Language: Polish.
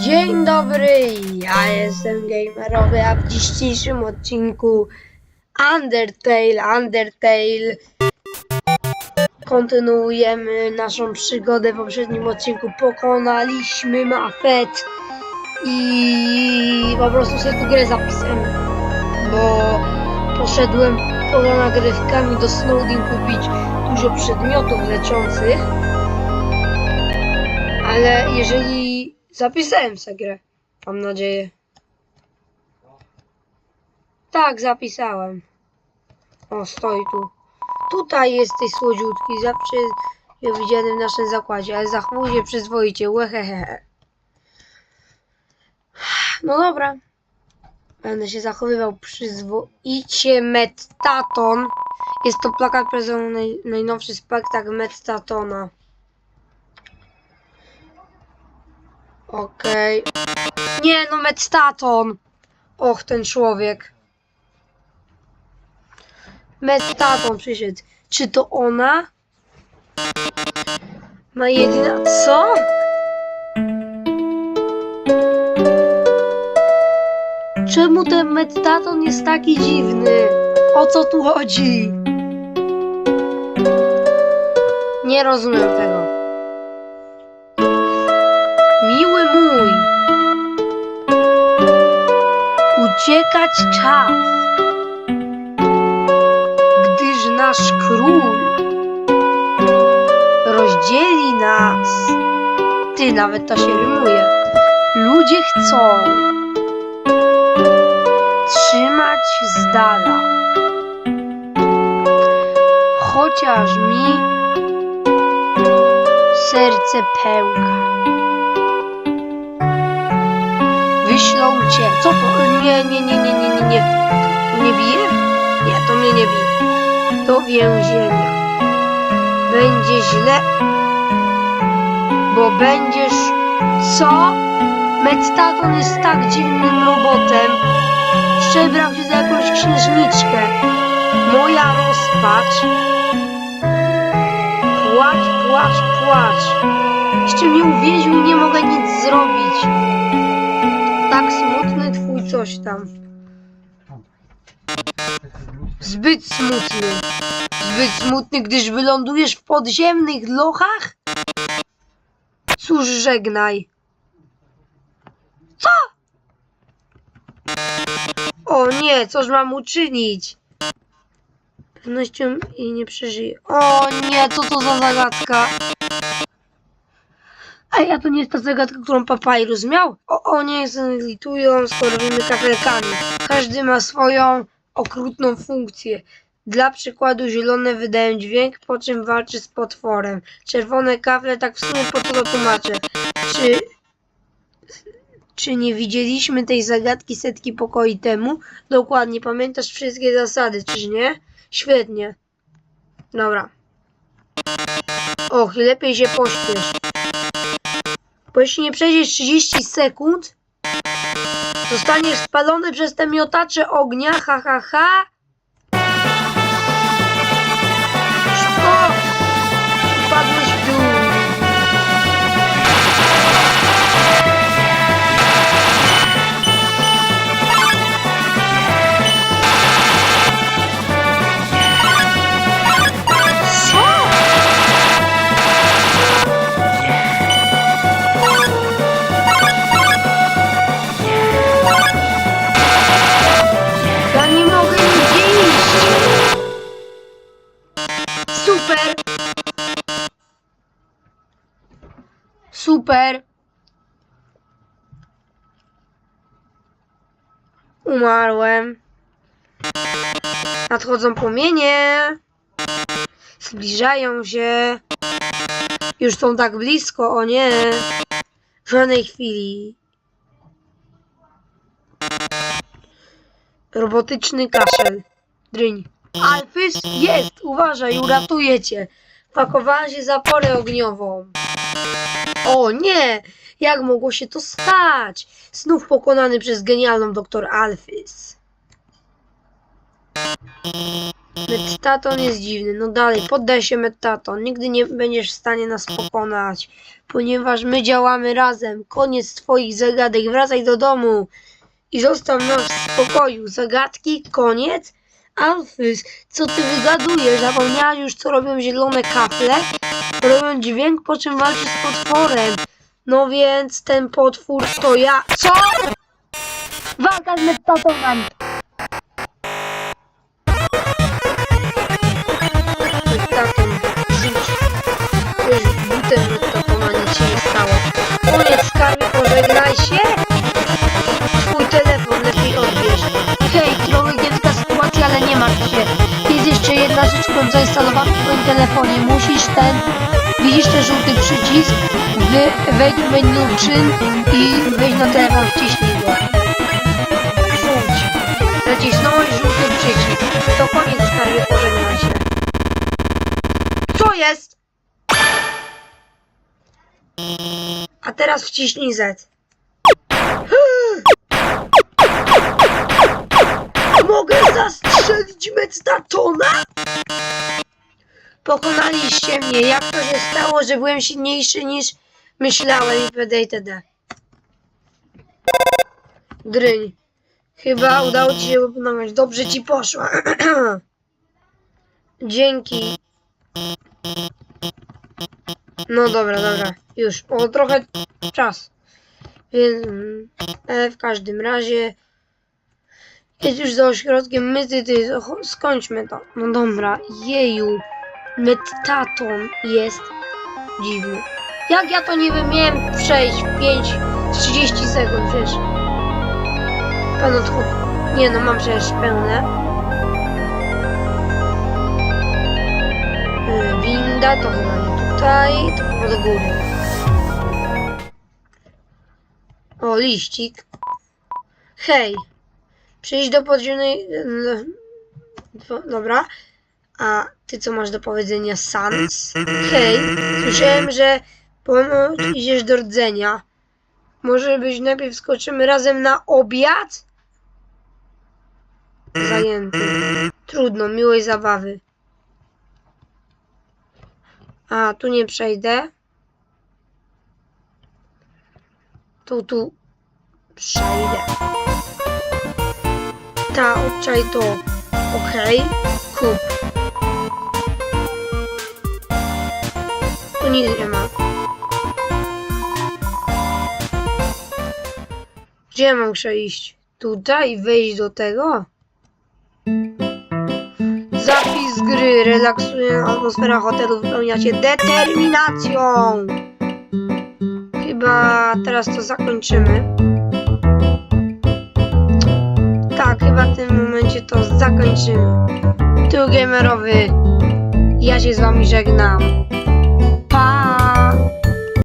Dzień dobry, ja jestem Gamerowy, a w dzisiejszym odcinku Undertale, Undertale kontynuujemy naszą przygodę. W poprzednim odcinku pokonaliśmy Mafet i po prostu sobie tu grę zapisałem, bo poszedłem poza nagrywkami do Snowdin kupić dużo przedmiotów leczących, ale jeżeli zapisałem sobie grę, mam nadzieję. Tak, zapisałem. O, stoi tu. Tutaj jesteś słodziutki, zawsze widziany w naszym zakładzie, ale zachowuj się przyzwoicie, łehehehe. No dobra. Będę się zachowywał przyzwoicie. Mettaton. Jest to plakat prezentujący naj, najnowszy spektakl Mettatona. Okej. Nie no, Mettaton. Och, ten człowiek. Mettaton przyszedł. Czy to ona? Ma jedyna... Co? Czemu ten Mettaton jest taki dziwny? O co tu chodzi? Nie rozumiem tego. Uciekać czas. Gdyż nasz król rozdzieli nas. Ty, nawet to się rymuje. Ludzie chcą trzymać z dala. Chociaż mi serce pęka. Wyślą cię. Co? Nie, nie, nie, nie, nie, nie, nie. To mnie bije? Nie, to mnie nie bije. Do więzienia. Będzie źle, bo będziesz... Co? Mettaton jest tak dziwnym robotem. Przebrał się za jakąś księżniczkę. Moja rozpacz. Płacz, płacz, płacz. Jeszcze mnie uwięził i nie mogę nic zrobić. Tak smutny coś tam. Zbyt smutny. Zbyt smutny, gdyż wylądujesz w podziemnych lochach? Cóż, żegnaj. Co? O nie, coż mam uczynić? Pewnością jej nie przeżyję. O nie, co to za zagadka? A to nie jest ta zagadka, którą Papyrus miał? O, o nie, litują, skoro robimy kafelkami. Każdy ma swoją okrutną funkcję. Dla przykładu zielone wydają dźwięk, po czym walczy z potworem. Czerwone kafle, tak w sumie po to tłumaczę? Czy... Czy nie widzieliśmy tej zagadki setki pokoi temu? Dokładnie, pamiętasz wszystkie zasady, czyż nie? Świetnie. Dobra. Och, lepiej się pośpiesz. Bo jeśli nie przejdziesz 30 sekund, zostaniesz spalony przez te miotacze ognia, ha ha ha. Super. Super. Umarłem. Nadchodzą płomienie. Zbliżają się. Już są tak blisko, o nie. W żadnej chwili. Robotyczny kaszel. Dryń. Alfys jest! Uważaj, uratuje cię. Pakowała się zaporę ogniową. O nie! Jak mogło się to stać? Znów pokonany przez genialną doktor Alfys. Metaton jest dziwny. No dalej, poddaj się Metaton. Nigdy nie będziesz w stanie nas pokonać, ponieważ my działamy razem. Koniec twoich zagadek. Wracaj do domu i zostaw nas w spokoju. Zagadki? Koniec? Alfys, co ty wygadujesz? Zapomniałaś już, co robią zielone kafle? Robią dźwięk, po czym walczy z potworem. No więc ten potwór to ja. Co? Walka z Metatonem. Zainstalowałem w twoim telefonie. Musisz ten... Widzisz ten żółty przycisk? Wy, wejdź w menu czyn i wejdź na telefon, wciśnij go. Rzuć. Nacisnąłeś żółty przycisk. To koniec skarbie, pożegnaj się. Co jest? A teraz wciśnij Z. Mogę zastrzelić Metstatona? Pokonaliście mnie. Jak to się stało, że byłem silniejszy niż myślałem itd. itd. Dryń. Chyba udało ci się opanować. Dobrze ci poszło. Dzięki. No dobra, dobra. Już. O, trochę czas. Więc e, w każdym razie jest już za ośrodkiem. My ty, ty, skończmy to. No dobra. Jeju. Metaton jest dziwny. Jak ja to nie wiem, miałem przejść w 5 30 sekund, wiesz. Pełno tchu. Nie no, mam przecież pełne. Winda to chyba nie tutaj, to chyba do. O, liścik. Hej. Przyjdź do podziemnej... no, do- Dobra. A ty co masz do powiedzenia, Sans? Hej, słyszałem, że ponoć idziesz do rdzenia. Może być najpierw skoczymy razem na obiad? Zajęty. Trudno, miłej zabawy. A, tu nie przejdę. Tu, tu przejdę. Ta, odczaj to. Okej, kup. Nic nie ma. Gdzie mam muszę iść? Tutaj wejść do tego? Zapis gry. Relaksuje atmosfera hotelu. Wypełnia cię determinacją. Chyba teraz to zakończymy. Tak, chyba w tym momencie to zakończymy. Tu gamerowy. Ja się z wami żegnam.